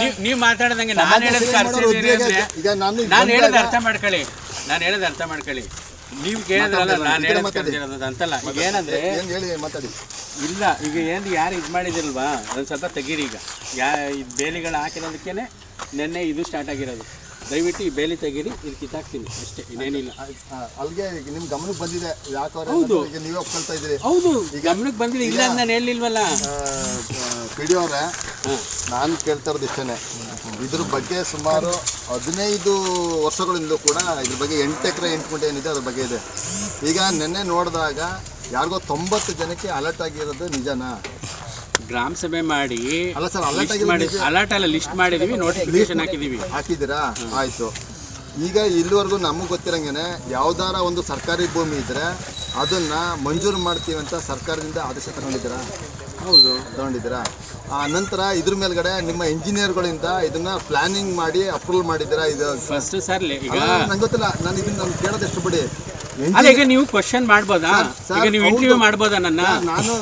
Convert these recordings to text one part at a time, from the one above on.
ನೀವ್ ನೀವ್ ಮಾತಾಡ್ದಂಗೆ ನಾನು ಹೇಳೋದಕ್ಕೆ ಹೇಳೋದು ಸೇವೆ ಮಾಡೋರು ಉದ್ಯೋಗ ಅಂದ್ರೆ ಈಗ ನಾನು ಈಗ ನಾನು ಹೇಳೋದು ಅರ್ಥ ಮಾಡ್ಕೊಳ್ಳಿ. ನಾನು ಹೇಳೋದು ಅರ್ಥ ಮಾಡ್ಕೊಳ್ಳಿ. ನೀವು ಕೇಳಿದ್ರಲ್ಲ ನಾನು ಹೇಳೋದು. ಕರ್ದಿರೋದು ಅಂತಲ್ಲ. ಈಗ ಏನಂದ್ರೆ ಏನ್ ಹೇಳಿ ಮಾತಾಡಿ. ಇಲ್ಲ ಈಗ ಏನು ಯಾರು ಇದು ಮಾಡಿದಿಲ್ವಾ? ಅದನ್ನು ಸ್ವಲ್ಪ ತೆಗೀರಿ ಈಗ. ಯಾ ಇದು ಬೇಲಿಗಳು ಹಾಕಿರೋದಕ್ಕೇನೆ ನಿನ್ನೆ ಇದು ಸ್ಟಾರ್ಟ್ ಆಗಿರೋದು. ದಯವಿಟ್ಟು ಈ ಬೇಲಿ ತೆಗೀರಿ ಇದು ಕಿತ್ತಾಕ್ತೀನಿ ಅಷ್ಟೇ ಇನ್ನೇನಿಲ್ಲ. ಆ, ಅಲ್ಲಿಗೆ ಈಗ ನಿಮ್ ಗಮನಕ್ಕೆ ಬಂದಿದೆ. ಯಾಕವ್ರೆ. ಈಗ ನೀವೇ ಒಪ್ಕೊಳ್ತಾ ಇದ್ದೀರಿ? ಹೌದು. ಗಮನಕ್ಕೆ ಬಂದಿದೆ. ಇಲ್ಲ ಅಂತ ನಾನು ಹೇಳಿಲ್ವಲ್ಲ ಪಿ ಡಿ ಅವರೇ ನಾನು ಕೇಳ್ತಾ ಇರೋದು ಇಷ್ಟೇ ಇದ್ರ ಬಗ್ಗೆ ಸುಮಾರು ಹದಿನೈದು ವರ್ಷಗಳಿಂದ ಕೂಡ ಇದ್ರ ಬಗ್ಗೆ ಎಂಟು ಎಕರೆ ಎಂಟು ಗುಂಟೆ ಏನಿದೆ ಅದ್ರ ಬಗ್ಗೆ ಇದೆ. ಈಗ ನಿನ್ನೆ ನೋಡಿದಾಗ ಯಾರಿಗೋ ತೊಂಬತ್ತು ಜನಕ್ಕೆ ಅಲರ್ಟ್ ಆಗಿರೋದು ನಿಜನಾ? ಗ್ರಾಮ ಸಭೆ ಮಾಡಿ ಅಲ್ಲ ಸರ್ ಅಲರ್ಟ್ ಮಾಡಿ ಅಲರ್ಟ್ ಲಿಸ್ಟ್ ಮಾಡಿದೀವಿ ನೋಟಿಫಿಕೇಶನ್ ಹಾಕಿದೀವಿ. ಹಾಕಿದ್ದೀರಾ? ಆಯಿತು. ಈಗ ಇಲ್ಲಿವರೆಗೂ ನಮಗೆ ಗೊತ್ತಿರಂಗೇನೆ ಯಾವ್ದಾರ ಒಂದು ಸರ್ಕಾರಿ ಭೂಮಿ ಇದ್ರೆ ಅದನ್ನ ಮಂಜೂರು ಮಾಡ್ತೀವಿ ಅಂತ ಸರ್ಕಾರದಿಂದ ಆದೇಶ ತಗೊಂಡಿದ್ದೀರಾ? ಹೌದು. ತಗೊಂಡಿದ್ದೀರಾ? ಆ ನಂತರ ಇದ್ರ ಮೇಲ್ಗಡೆ ನಿಮ್ಮ ಇಂಜಿನಿಯರ್ಗಳಿಂದ ಇದನ್ನ ಪ್ಲಾನಿಂಗ್ ಮಾಡಿ ಅಪ್ರೂವಲ್ ಮಾಡಿದ್ದೀರಾ? ಇದು ಫಸ್ಟ್ ಸರ್ ಈಗ ನಂಗೆ ಗೊತ್ತಿಲ್ಲ. ನಾನು ಇದನ್ನ ನಾನು ಕೇಳೋದು ಎಷ್ಟು ಬಿಡಿ? ಅಲ್ಲ ಈಗ ನೀವು ಕ್ವಶನ್ ಮಾಡ್ಬೋದಾ? ಈಗ ನೀವು. ಇಂಟರ್ವ್ಯೂ ಮಾಡ್ಬೋದಾ ನನ್ನ?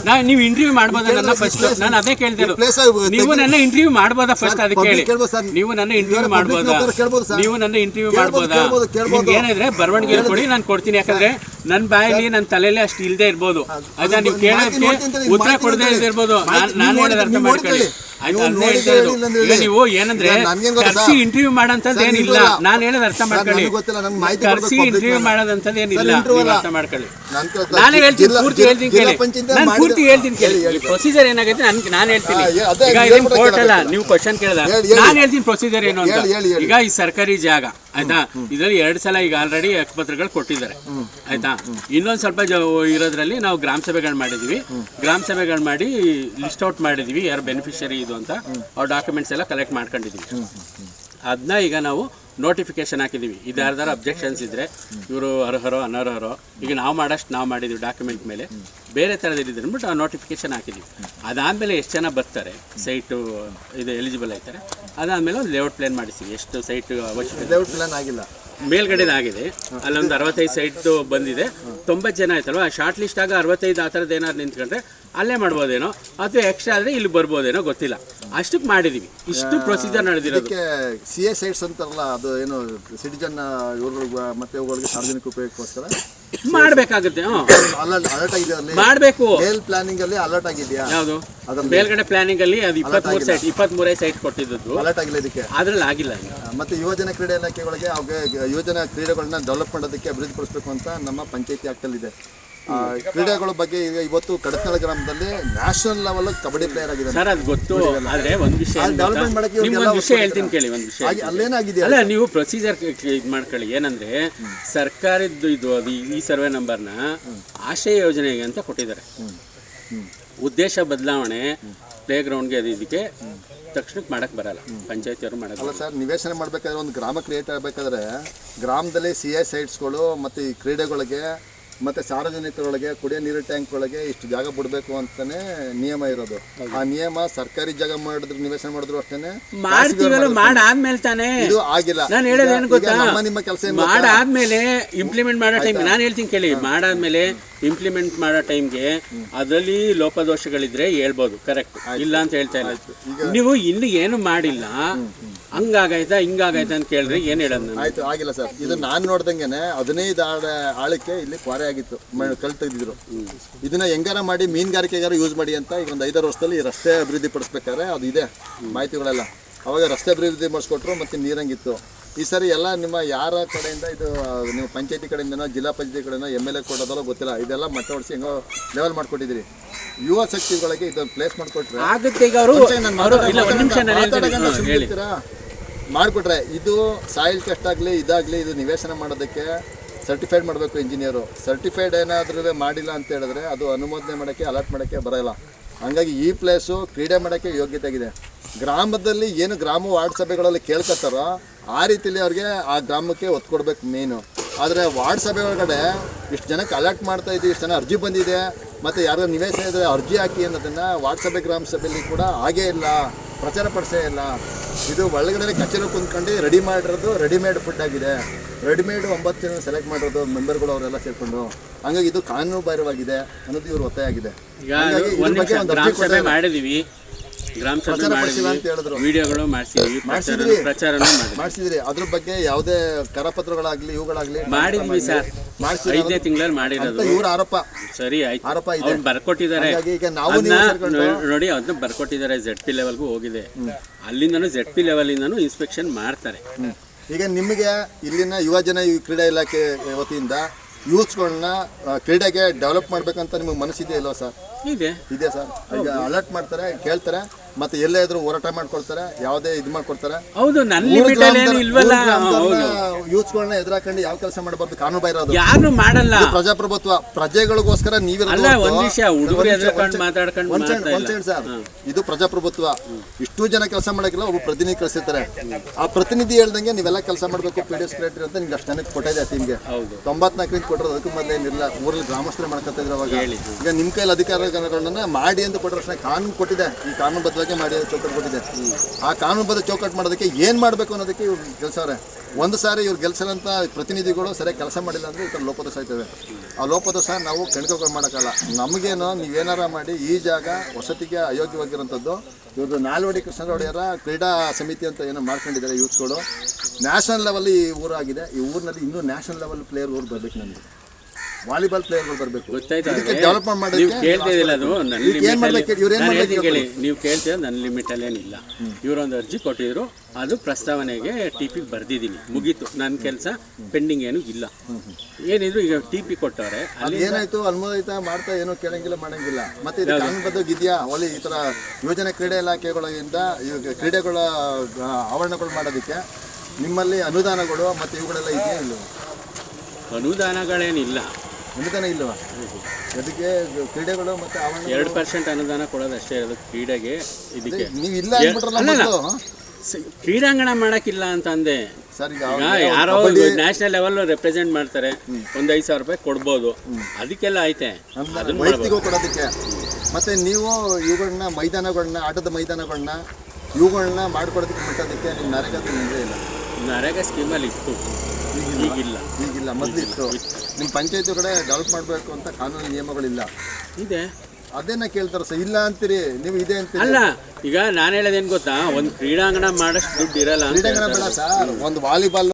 ನಾನು- ನೀವು ಇಂಟರ್ವ್ಯೂ ಮಾಡ್ಬೋದಾ ನನ್ನ ಫಸ್ಟ್ ನಾನು ಅದೇ place ನೀವು ನನ್ನ ಇಂಟರ್ವ್ಯೂ ಮಾಡ್ಬೋದಾ ಫಸ್ಟ್ ಅದಕ್ಕೆ ಹೇಳಿ. ನೀವು ನನ್ನ ಇಂಟರ್ವ್ಯೂ ಮಾಡ್ಬೋದಾ. ನೀವು ನನ್ನ ಇಂಟರ್ವ್ಯೂ ಮಾಡ್ಬೋದಾ. ಏನಿದ್ರೆ ಬರವಣಿಗೆ ಕೊಡಿ ನಾನು ಕೊಡ್ತೀನಿ. ಯಾಕಂದ್ರೆ ನನ್ನ ಬಾಯಲ್ಲಿ ನನ್ನ ತಲೆಯಲ್ಲಿ ಅಷ್ಟು ಇಲ್ಲದೆ ಇರ್ಬೋದು. ಆಯ್ತಾ ನೀವು ಕೇಳೋಕ್ಕೆ ಕೇಳೋದಕ್ಕೆ ಉತ್ತರ ಕೊಡದೇ. ಇರ್ಬೋದು. ನಾನು ಹೇಳಿದ ಅರ್ಥ ಮಾಡ್ಕೊಳ್ಳಿ. ನೀವು ಆಯ್ತು ಹೇಳ್ತಾ ಇರೋದು. ಏನಂದ್ರೆ ಕರ್ಸಿ ಇಂಟರ್ವ್ಯೂ ಸರ್, ಏನಿಲ್ಲ. ನಾನು ಹೇಳೋದು ಅರ್ಥ ಮಾಡ್ಕೊಳ್ಳಿ. ಕರ್ಸಿ ಇಂಟರ್ವ್ಯೂ ಮಾಡೋದಂಥದ್ದು ಏನಿಲ್ಲ. ಅರ್ಥ ಮಾಡ್ಕೊಳ್ಳಿ. ನಾನ್ ನಾನು ಹೇಳ್ತೀನಿ ಪೂರ್ತಿ ಹೇಳ್ತೀನಿ ಕೇಳಿ. ನಾನು ಪೂರ್ತಿ ಹೇಳ್ತೀನಿ ಕೇಳಿ. ಪ್ರೊಸೀಜರ್ ಏನಾಗೈತೆ ನನ್ಗೆ ನಾನು ಹೇಳ್ತೀನಿ. ಈಗ ಇದೇನು ಕೋರ್ಟ್ ಅಲ್ಲ ನೀವು ಕ್ವಶನ್ ಕೇಳಿದ. ನಾನು ಹೇಳ್ತೀನಿ ಪ್ರೊಸೀಜರ್ ಏನು ಅಂತ. ಈಗ ಈ ಸರ್ಕಾರಿ ಜಾಗ. ಆಯ್ತಾ? ಇದರಲ್ಲಿ ಎರಡು ಸಲ ಈಗ ಆಲ್ರೆಡಿ ಹಕ್ಕುಪತ್ರಗಳು ಕೊಟ್ಟಿದ್ದಾರೆ. ಆಯ್ತಾ? ಇನ್ನೊಂದು ಸ್ವಲ್ಪ ಜ ಇರೋದ್ರಲ್ಲಿ ನಾವು ಗ್ರಾಮ ಸಭೆಗಳು ಮಾಡಿದ್ವಿ. ಗ್ರಾಮ ಸಭೆಗಳು ಮಾಡಿ ಲಿಸ್ಟ್ ಔಟ್ ಮಾಡಿದ್ವಿ ಯಾರು ಬೆನಿಫಿಷರಿ ಇದು ಅಂತ. ಅವ್ರ ಡಾಕ್ಯುಮೆಂಟ್ಸ್ ಎಲ್ಲ ಕಲೆಕ್ಟ್ ಮಾಡ್ಕೊಂಡಿದ್ವಿ ಅದನ್ನ ಈಗ ನಾವು ನೋಟಿಫಿಕೇಶನ್ ಹಾಕಿದ್ದೀವಿ. ಇದು ಯಾರ್ದಾರು ಅಬ್ಜೆಕ್ಷನ್ಸ್ ಇದ್ದರೆ ಇವರು ಅರ್ಹರೋ ಅನರ್ಹರೋ ಈಗ ನಾವು ಮಾಡೋಷ್ಟು ನಾವು ಮಾಡಿದ್ದೀವಿ ಡಾಕ್ಯುಮೆಂಟ್ ಮೇಲೆ. ಬೇರೆ ಥರದಿದೆ ಅಂದ್ಬಿಟ್ಟು ಆ ನೋಟಿಫಿಕೇಶನ್ ಹಾಕಿದ್ದೀವಿ ಅದಾದಮೇಲೆ ಎಷ್ಟು ಜನ ಬರ್ತಾರೆ ಸೈಟು ಇದು ಎಲಿಜಿಬಲ್ ಆಯ್ತಾರೆ, ಅದಾದಮೇಲೆ ಒಂದು ಲೇಔಟ್ ಪ್ಲ್ಯಾನ್ ಮಾಡಿಸ್ತೀವಿ. ಎಷ್ಟು ಸೈಟು ಅವಶ್ಯಕತೆ ಲೇಔಟ್ ಪ್ಲ್ಯಾನ್ ಆಗಿಲ್ಲ. ಮೇಲ್ಗಡೆದಾಗಿದೆ. ಅಲ್ಲೊಂದು ಅರವತ್ತೈದು ಸೈಟ್ ಬಂದಿದೆ. ತೊಂಬತ್ತು ಜನ ಆಯ್ತಲ್ವಾ? ಶಾರ್ಟ್ ಲಿಸ್ಟ್ ಆಗ ಅರವತ್ತೈದು ಆ ಥರದ್ದು ಏನಾದ್ರು ನಿಂತ್ಕೊಂಡ್ರೆ ಅಲ್ಲೇ ಮಾಡ್ಬೋದೇನೋ? ಅಥವಾ ಎಕ್ಸ್ಟ್ರಾ ಆದರೆ ಇಲ್ಲಿ ಬರ್ಬೋದೇನೋ ಗೊತ್ತಿಲ್ಲ. ಅಷ್ಟಕ್ಕೆ ಮಾಡಿದೀವಿ. ಇಷ್ಟು ಪ್ರೊಸೀಜರ್ ನಡೆದಿರೋದು. ಸಿ ಎ ಸೈಟ್ಸ್ ಅಂತಾರಲ್ಲ ಅದು ಏನು ಸಿಟಿಜನ್ ಇವ್ರಿಗೆ ಮತ್ತೆ ಇವುಗಳಿಗೆ ಸಾರ್ವಜನಿಕ ಉಪಯೋಗಕ್ಕೋಸ್ಕರ? ಮಾಡ್ಬೇಕಾಗುತ್ತೆ ಹ್ಞೂ ಅಲರ್ಟ್ ಅಲರ್ಟ್ ಆಗಿದೆ ಅಲ್ಲಿ. ಮಾಡಬೇಕು. ಮೇಲ್ ಪ್ಲಾನಿಂಗ್ ಅಲ್ಲಿ ಅಲರ್ಟ್ ಆಗಿದೆಯಾ? ಯಾವುದು? ಮೇಲ್ಗಡೆ ಪ್ಲಾನಿಂಗ್ ಅಲ್ಲಿ ಅದು ಇಪ್ಪತ್ಮೂರು ಸೈಟ್ ಇಪ್ಪತ್ಮೂರೇ ಸೈಟ್ ಕೊಟ್ಟಿದ್ದದ್ದು. ಅಲರ್ಟ್ ಆಗಿಲ್ಲ ಇದಕ್ಕೆ? ಅದ್ರಲ್ಲಿ ಆಗಿಲ್ಲ ಮತ್ತೆ ಯುವಜನ ಕ್ರೀಡೆ ಇಲಾಖೆಗಳಿಗೆ ಅವ್ಗೆ ಯುವಜನ ಕ್ರೀಡೆಗಳನ್ನ ಡೆವಲಪ್ ಮಾಡೋದಕ್ಕೆ ಅಭಿವೃದ್ಧಿಪಡಿಸಬೇಕು ಅಂತ ನಮ್ಮ ಪಂಚಾಯತಿ ಆಕ್ಟಲ್ಲಿದೆ ಆ, ಕ್ರೀಡೆಗಳ ಬಗ್ಗೆ ಈಗ ಇವತ್ತು ಕಡತನಾಳ ಗ್ರಾಮದಲ್ಲಿ ನ್ಯಾಷನಲ್ ಲೆವೆಲ್ ಕಬಡ್ಡಿ ಪ್ಲೇಯರ್ ಆಗಿದೆ ಸರ್ ಅದು ಗೊತ್ತು. ಆದ್ರೆ ಒಂದ್ ವಿಷಯ ಏನ್ ಮಾಡಕ್ಕೆ ಒಂದು ವಿಷಯ ಹೇಳ್ತೀನಿ ಕೇಳಿ ಒಂದು ವಿಷಯ ಅಲ್ಲೇನಾಗಿದೆ ಅಲ್ಲ ನೀವು ಪ್ರೊಸೀಜರ್ ಇದು ಮಾಡ್ಕೊಳ್ಳಿ. ಏನಂದ್ರೆ ಸರ್ಕಾರದ್ದು ಇದು ಅದು ಈ- ಈ ಸರ್ವೆ ನಂಬರ್ನ ಆಶಯ ಯೋಜನೆಗೆ ಅಂತ ಕೊಟ್ಟಿದ್ದಾರೆ. ಉದ್ದೇಶ ಬದಲಾವಣೆ ಪ್ಲೇ ಗ್ರೌಂಡ್ಗೆ ಅದು ಇದಕ್ಕೆ ತಕ್ಷಣಕ್ಕೆ ಮಾಡಕ್ಕೆ ಬರಲ್ಲ. ಪಂಚಾಯತಿಯವರು ಮಾಡಲ್ಲ ಅಲ್ಲ ಸರ್ ನಿವೇಶನ ಮಾಡಬೇಕಾದ್ರೆ ಒಂದು ಗ್ರಾಮ ಕ್ರಿಯೇಟ್ ಆಗಬೇಕಾದ್ರೆ ಗ್ರಾಮದಲ್ಲಿ ಸಿ ಎ ಸೈಟ್ಸ್ಗಳು ಮತ್ತು ಈ ಕ್ರೀಡೆಗಳಿಗೆ ಮತ್ತು ಸಾರ್ವಜನಿಕರೊಳಗೆ ಕುಡಿಯೋ ನೀರು ಟ್ಯಾಂಕ್ಗಳಿಗೆ ಇಷ್ಟು ಜಾಗ ಬಿಡಬೇಕು ಅಂತಾನೆ ನಿಯಮ ಇರೋದು. ಆ ನಿಯಮ ಸರ್ಕಾರಿ ಜಾಗ ಮಾಡಿದ್ರು ನಿವೇಶನ ಮಾಡಿದ್ರು ಅಷ್ಟೇ ಮಾಡ್ತೀವಲ್ಲ ಮಾಡಾದ್ಮೇಲೆ ತಾನೇ. ಇದು ಆಗಿಲ್ಲ. ನಾನು ಹೇಳೋದು ಏನು ಗೊತ್ತಾ? ನಮ್ಮ ನಿಮ್ಮ ಕೆಲಸ? ಮಾಡಾದ್ಮೇಲೆ ಇಂಪ್ಲಿಮೆಂಟ್ ಮಾಡೋ ಟೈಮ್ ನಾನು ಹೇಳ್ತೀನಿ ಕೇಳಿ ಮಾಡಾದ್ಮೇಲೆ ಇಂಪ್ಲಿಮೆಂಟ್ ಮಾಡೋ ಟೈಮ್ಗೆ ಅದರಲ್ಲಿ ಲೋಪದೋಷಗಳಿದ್ರೆ ಹೇಳ್ಬೋದು ಕರೆಕ್ಟ್ ಇಲ್ಲ ಅಂತ ಹೇಳ್ತಾ ಇಲ್ಲ. ನೀವು ಇನ್ನು ಏನು ಮಾಡಿಲ್ಲ ಹಂಗಾಗೈತಾ ಹಿಂಗಾಗೈತಾ ಅಂತ ಕೇಳಿದ್ರೆ ಏನ್ ಹೇಳೋದು ನಾನು? ಆಯ್ತು ಆಗಿಲ್ಲ ಸರ್. ಇದು ನಾನು ನೋಡ್ದಂಗೆನೆ ಹದಿನೈದು ಆಳ ಆಳಕ್ಕೆ ಇಲ್ಲಿ ಕ್ವಾರೆ ಆಗಿತ್ತು ಕಲ್ ತೆಗೆದಿದ್ರು ಇದನ್ನ ಹೆಂಗಾರ ಮಾಡಿ ಮೀನುಗಾರಿಕೆಗಾರ ಯೂಸ್ ಮಾಡಿ ಅಂತ ಈಗ ಒಂದು ಐದಾರು ವರ್ಷದಲ್ಲಿ ಈ ರಸ್ತೆ ಅಭಿವೃದ್ಧಿ ಪಡಿಸ್ಬೇಕಾದ್ರೆ ಅದು ಇದೆ ಮಾಹಿತಿಗಳೆಲ್ಲ. ಅವಾಗ ರಸ್ತೆ ಅಭಿವೃದ್ಧಿ ಮಾಡಿಸ್ಕೊಟ್ರು ಮತ್ತೆ ನೀರಂಗಿತ್ತು. ಈ ಸರಿ ಎಲ್ಲ ನಿಮ್ಮ ಯಾರ ಕಡೆಯಿಂದ ಇದು ನೀವು ಪಂಚಾಯತಿ ಕಡೆಯಿಂದನೋ ಜಿಲ್ಲಾ ಪಂಚಾಯತಿ ಕಡೆಯಿಂದ ಎಂ ಎಲ್ ಎ ಕೊಡೋದಲ್ಲ ಗೊತ್ತಿಲ್ಲ ಇದೆಲ್ಲ ಮಟ್ಟ ಹೊಡಿಸಿ ಹೆಂಗೋ ಲೆವೆಲ್ ಮಾಡ್ಕೊಟ್ಟಿದ್ದೀರಿ. ಯುವ ಶಕ್ತಿಗಳಿಗೆ ಇದು ಪ್ಲೇಸ್ ಮಾಡ್ಕೊಟ್ರಿ ಆಗುತ್ತೆ ಈಗ ಅವರು. ಮಾಡ್ಕೊಟ್ರೆ ಇದು ಸಾಯಿಲ್ ಟೆಸ್ಟ್ ಆಗಲಿ, ಇದಾಗಲಿ, ಇದು ನಿವೇಶನ ಮಾಡೋದಕ್ಕೆ ಸರ್ಟಿಫೈಡ್ ಮಾಡಬೇಕು ಇಂಜಿನಿಯರು ಸರ್ಟಿಫೈಡ್ ಏನಾದರೂ ಮಾಡಿಲ್ಲ ಅಂತ ಹೇಳಿದ್ರೆ ಅದು ಅನುಮೋದನೆ ಮಾಡೋಕ್ಕೆ ಅಲರ್ಟ್ ಮಾಡೋಕ್ಕೆ ಬರೋಲ್ಲ. ಹಂಗಾಗಿ ಈ ಪ್ಲೇಸು ಕ್ರೀಡೆ ಮಾಡೋಕ್ಕೆ ಯೋಗ್ಯತೆ ಆಗಿದೆ ಗ್ರಾಮದಲ್ಲಿ ಏನು ಗ್ರಾಮ ವಾರ್ಡ್ ಸಭೆಗಳಲ್ಲಿ ಕೇಳ್ಕೊತಾರೋ ಆ ರೀತಿಯಲ್ಲಿ ಅವ್ರಿಗೆ ಆ ಗ್ರಾಮಕ್ಕೆ ಒತ್ತು ಕೊಡಬೇಕು ಮೇನು ಆದರೆ ವಾರ್ಡ್ ಸಭೆ ಒಳಗಡೆ ಇಷ್ಟು ಜನಕ್ಕೆ ಅಲರ್ಟ್ ಮಾಡ್ತಾ ಇದ್ದೀವಿ, ಇಷ್ಟು ಜನ ಅರ್ಜಿ ಬಂದಿದೆ, ಮತ್ತು ಯಾರಾದ್ರು ನಿವೇಶನ ಇದ್ದರೆ ಅರ್ಜಿ ಹಾಕಿ ಅನ್ನೋದನ್ನು ವಾರ್ಡ್ ಸಭೆ, ಗ್ರಾಮ ಸಭೆಯಲ್ಲಿ ಕೂಡ ಹಾಗೇ ಇಲ್ಲ. ಪ್ರಚಾರ ಪಡಿಸೇ ಇಲ್ಲ ಇದು ಒಳಗಡೆ ಕಚೇರಿ ಕುಂತ್ಕೊಂಡು ರೆಡಿ ಮಾಡಿರೋದು ರೆಡಿಮೇಡ್ ಫುಡ್ ಆಗಿದೆ. ರೆಡಿಮೇಡ್ ಒಂಬತ್ತು ಜನ ಸೆಲೆಕ್ಟ್ ಮಾಡಿರೋದು ಮೆಂಬರ್ಗಳು ಅವರೆಲ್ಲ ಸೇರ್ಕೊಂಡು. ಹಂಗಾಗಿ ಇದು ಕಾನೂನು ಬಾಹಿರವಾಗಿದೆ ಅನ್ನೋದು ಇವ್ರ ಒತ್ತಾಯ ಆಗಿದೆ. ಈಗ ಗ್ರಾಮ ಸಭೆ. ಮಾಡಿದೀವಿ ಪ್ರಚಾರ ಪಡಿಸಿಲ್ಲ ಅಂತ ಹೇಳಿದ್ರು. ವಿಡಿಯೋಗಳು ಮಾಡಿಸಿದ್ವಿ ಪ್ರಚಾರ ಮಾಡ್ಸಿದ್ರಿ? ಪ್ರಚಾರನೂ ಮಾಡಿದ್ವಿ. ಮಾಡಿಸಿದ್ರಿ. ಅದ್ರ ಬಗ್ಗೆ ಯಾವುದೇ ಕರಪತ್ರಗಳಾಗ್ಲಿ ಇವುಗಳಾಗ್ಲಿ ಮಾಡಿದ್ವಿ ಸರ್. ಮಾಡಿಸಿದ್ರೆ ಐದನೇ ತಿಂಗಳಲ್ಲಿ ಮಾಡಿರೋದು. ಇವ್ರ ಆರೋಪ. ಸರಿ ಆಯ್ತು. ಆರೋಪ ಇದೆ. ಅವ್ರು ಬರ್ಕೊಟ್ಟಿದ್ದಾರೆ. ಹಾಗಾಗಿ ಈಗ ನಾವು ಅದನ್ನ ನೋಡಿ ಅದನ್ನ ಬರ್ಕೊಟ್ಟಿದ್ದಾರೆ. ಜೆಡ್ ಪಿ ಲೆವೆಲ್ಗೂ ಹೋಗಿದೆ. ಅಲ್ಲಿಂದನೂ ಜೆಡ್ ಪಿ ಲೆವೆಲಿಂದನೂ ಇನ್ಸ್ಪೆಕ್ಷನ್ ಮಾಡ್ತಾರೆ. ಹ್ಮ್. ಈಗ ನಿಮಗೆ ಇಲ್ಲಿನ ಯುವಜನ ಈ ಕ್ರೀಡಾ ಇಲಾಖೆ ವತಿಯಿಂದ ಯೂತ್ಸ್ಗಳನ್ನ ಕ್ರೀಡೆಗೆ ಡೆವಲಪ್ ಮಾಡ್ಬೇಕಂತ ನಿಮಗೆ ಮನಸ್ಸಿದೆ ಇಲ್ವಾ ಸರ್? ಇದೆ. ಇದೆ ಸರ್. ಈಗ ಅಲರ್ಟ್ ಮಾಡ್ತಾರೆ ಕೇಳ್ತಾರೆ. ಮತ್ತೆ ಎಲ್ಲೇ ಇದ್ರು ಹೋರಾಟ ಮಾಡ್ಕೊಡ್ತಾರೆ ಯಾವುದೇ ಇದು ಮಾಡ್ಕೊಡ್ತಾರೆ. ಹೌದು ನನ್ನ ಲಿಮಿಟ್ ಏನು ಇಲ್ವಲ್ಲ? ಹೌದು. ಯೂತ್ಸ್ಗಳನ್ನ ಎದುರಾಕೊಂಡು ಯಾವ ಕೆಲಸ ಮಾಡಬಾರ್ದು ಕಾನೂನು ಬಾಹಿರ ಯಾರು ಮಾಡಲ್ಲ. ಪ್ರಜಾಪ್ರಭುತ್ವ ಪ್ರಜೆಗಳಿಗೋಸ್ಕರ ನೀವಿರೋದು ಅಲ್ಲ ಹೊರ್ತು- ಒಂದ್ ವಿಷಯ ಹುಡುಗರು ಎದ್ರಕೊಂಡು ಮಾತಾಡ್ಕೊಂಡು ಒಂದ್ ಸೆಕೆಂಡ್, ಮಾಡ್ತಾ ಒಂದ್ ಇಲ್ಲ ಸೆಕೆಂಡ್ ಸರ್ ಇದು ಪ್ರಜಾಪ್ರಭುತ್ವ. ಇಷ್ಟು ಜನ ಕೆಲಸ ಮಾಡಕ್ಕಿಲ್ಲ ಒಬ್ಬ ಪ್ರತಿನಿಧಿ ಕಳಿಸಿರ್ತಾರೆ. ಆ ಪ್ರತಿನಿಧಿ ಹೇಳ್ದಂಗೆ ನೀವೆಲ್ಲ ಕೆಲಸ ಮಾಡಬೇಕು ಪಿ ಡಿ ಎಸ್ ಕ್ರಿಯೇಟರ್ ಅಂತ ನಿಮ್ಗೆ ಅಷ್ಟೇ ಕೊಟ್ಟಿದೆ ಟೀಮ್ಗೆ ಹೌದು. ತೊಂಬತ್ನಾಲ್ಕರಿಂದ ಕೊಟ್ಟರು ಅದಕ್ಕೂ ಮೊದಲೇ ಏನಿಲ್ಲ ಊರಲ್ಲಿ ಗ್ರಾಮಸ್ಥರು ಮಾಡ್ಕೊತಿದ್ರು ಅವಾಗ. ಈಗ ನಿಮ್ಮ ಕೈಲಿ ಅಧಿಕಾರಗಳನ್ನ ಮಾಡಿ ಅಂತ ಕೊಟ್ಟರೆ ಅಷ್ಟೇ ಕಾನೂನು ಕೊಟ್ಟಿದೆ ಈ ಕಾನೂನುಬದ್ಧವಾಗಿ ಮಾಡಿ ಚೌಕಟ್ಟು ಕೊಟ್ಟಿದೆ. ಆ ಕಾನೂನುಬದ್ಧ ಚೌಕಟ್ಟು ಮಾಡೋದಕ್ಕೆ ಏನು ಮಾಡಬೇಕು ಅನ್ನೋದಕ್ಕೆ ಇವ್ರು ಗೆಲ್ಸವ್ರೆ. ಒಂದು ಸಾರಿ ಇವ್ರು ಗೆಲ್ಸಲಂತ ಪ್ರತಿನಿಧಿಗಳು ಸರಿಯಾಗಿ ಕೆಲಸ ಮಾಡಿಲ್ಲ ಅಂದರೆ ಈ ಲೋಪದೋಷ ಆಯ್ತವೆ ಆ ಲೋಪದೋಷ ನಾವು ಕಣ್ಕೊಂಡು ಮಾಡೋಕ್ಕಲ್ಲ. ನಮಗೇನೋ ನೀವೇನಾರ ಮಾಡಿ ಈ ಜಾಗ ವಸತಿಗೆ ಅಯೋಗ್ಯವಾಗಿರೋಂಥದ್ದು ಇವರು ನಾಲ್ವಡಿ ಕೃಷ್ಣರೊಡೆಯರ ಕ್ರೀಡಾ ಸಮಿತಿ ಅಂತ ಏನೋ ಮಾಡ್ಕೊಂಡಿದ್ದಾರೆ ಯೂತ್ಸ್ಗಳು. ನ್ಯಾಷನಲ್ ಲೆವೆಲ್ ಈ ಊರಾಗಿದೆ. ಈ ಊರಿನಲ್ಲಿ ಇನ್ನೂ ನ್ಯಾಷನಲ್ ಲೆವೆಲ್ ಪ್ಲೇಯರ್ ಊರು ಬರಬೇಕು ನಮಗೆ. ವಾಲಿಬಾಲ್ ಪ್ಲೇಯರ್ಗಳು ಬರಬೇಕು. ಗೊತ್ತಾಯ್ತು ಇದಕ್ಕೆ ಅವ್ರಿಗೆ. ಡೆವಲಪ್ಮೆಂಟ್ ನೀವು ಮಾಡೋದಕ್ಕೆ ಕೇಳ್ತಾ ಇದಿಲ್ಲ ಅದು ನನ್ನ ಇದಕ್ಕೆ ಏನ್ ಲಿಮಿಟ್ ಮಾಡ್ಬೇಕು? ಇವ್ರು ಏನ್ ನಾನು ಮಾಡ್ಬೇಕು ಕೇಳಿ ನೀವು ಕೇಳ್ತೀರ? ನನ್ನ ಲಿಮಿಟ್ ಅಲ್ಲೇನಿಲ್ಲ. ಇವರೊಂದು ಅರ್ಜಿ ಕೊಟ್ಟಿದ್ರು ಅದು ಪ್ರಸ್ತಾವನೆಗೆ ಟಿ ಪಿ ಬರ್ದಿದ್ದೀನಿ. ಮುಗೀತು. ನನ್ನ ಕೆಲಸ ಪೆಂಡಿಂಗ್ ಏನು ಇಲ್ಲ. ಏನಿದ್ರು ಈಗ ಟಿ ಪಿ ಕೊಟ್ಟವ್ರೆ ಅಲ್ಲಿ ಏನಾಯ್ತು? ಅನುಮೋದಿತ ಮಾಡ್ತಾ ಏನೋ ಕೇಳಂಗಿಲ್ಲ ಮಾಡಂಗಿಲ್ಲ. ಮತ್ತೆ ಇದು ಕಾನೂನುಬದ್ಧ ಇದೆಯಾ ಒಳ್ಳೆ ಈ ತರ ಯೋಜನೆ ಕ್ರೀಡೆ ಇಲಾಖೆಗಳಿಂದ ಇವಾಗ ಕ್ರೀಡೆಗಳ ಆ, ಆವರಣಗಳು ಮಾಡೋದಕ್ಕೆ ನಿಮ್ಮಲ್ಲಿ ಅನುದಾನಗಳು ಮತ್ತೆ ಇವುಗಳೆಲ್ಲ ಇದೆಯಾ ಅನುದಾನಗಳೇನಿಲ್ಲ. ಅನುದಾನ ಇಲ್ಲವಾ? ಅದಕ್ಕೆ ಕ್ರೀಡೆಗಳು ಮತ್ತೆ ಎರಡು ಪರ್ಸೆಂಟ್ ಅನುದಾನ ಕೊಡೋದು ಅಷ್ಟೇ ಇರೋದು ಕ್ರೀಡೆಗೆ ಇದಕ್ಕೆ. ನೀವು ಇಲ್ಲ ಅಂದ್ಬಿಟ್ರಲ್ಲ ಕ್ರೀಡಾಂಗಣ ಮಾಡೋಕ್ಕಿಲ್ಲ ಅಂತ ಅಂದೆ. ಯಾರೋ ನ್ಯಾಷನಲ್ ಲೆವೆಲ್ ರೆಪ್ರೆಸೆಂಟ್ ಮಾಡ್ತಾರೆ. ಒಂದ್ ಐದು ಸಾವಿರ ರೂಪಾಯಿ ಕೊಡ್ಬೋದು. ಅದಕ್ಕೆಲ್ಲ ಐತೆ. ಕೊಡೋದಕ್ಕೆ. ಮತ್ತೆ ನೀವು ಇವುಗಳನ್ನ ಮೈದಾನಗಳನ್ನ ಆಟದ ಮೈದಾನಗಳನ್ನ ಇವುಗಳನ್ನ ಮಾಡ್ಕೊಡೋದಕ್ಕೆ ಬಿಟ್ಟೋದಕ್ಕೆ ನಿಮ್ಮ ನರೇಗಾದ ಮುಂದೆ ಇಲ್ಲ. ನರೇಗಾ ಸ್ಕೀಮಲ್ಲಿ ಇತ್ತು. ಈಗಿಲ್ಲ. ಈಗಿಲ್ಲ. ಮೊದಲಿತ್ತು ನಿಮ್ಮ ಪಂಚಾಯತಿ ಕಡೆ ಡೆವಲಪ್ ಮಾಡಬೇಕು ಅಂತ ಕಾನೂನು ನಿಯಮಗಳಿಲ್ಲ. ಇದೆ. ಅದೇನ ಕೇಳ್ತಾರ ಸರ್. ಇಲ್ಲ ಅಂತೀರಿ. ನೀವು ಇದೆ ಅಂತ ಅಲ್ಲ ಈಗ ನಾನು ಹೇಳೋದೇನು ಗೊತ್ತಾ? ಒಂದು ಕ್ರೀಡಾಂಗಣ ಮಾಡಷ್ಟು ದುಡ್ಡು ಇರಲ್ಲ ಕ್ರೀಡಾಂಗಣ ಕ್ರೀಡೆಗಳ ಬೇಡ ಸರ್. ಒಂದು ವಾಲಿಬಾಲ್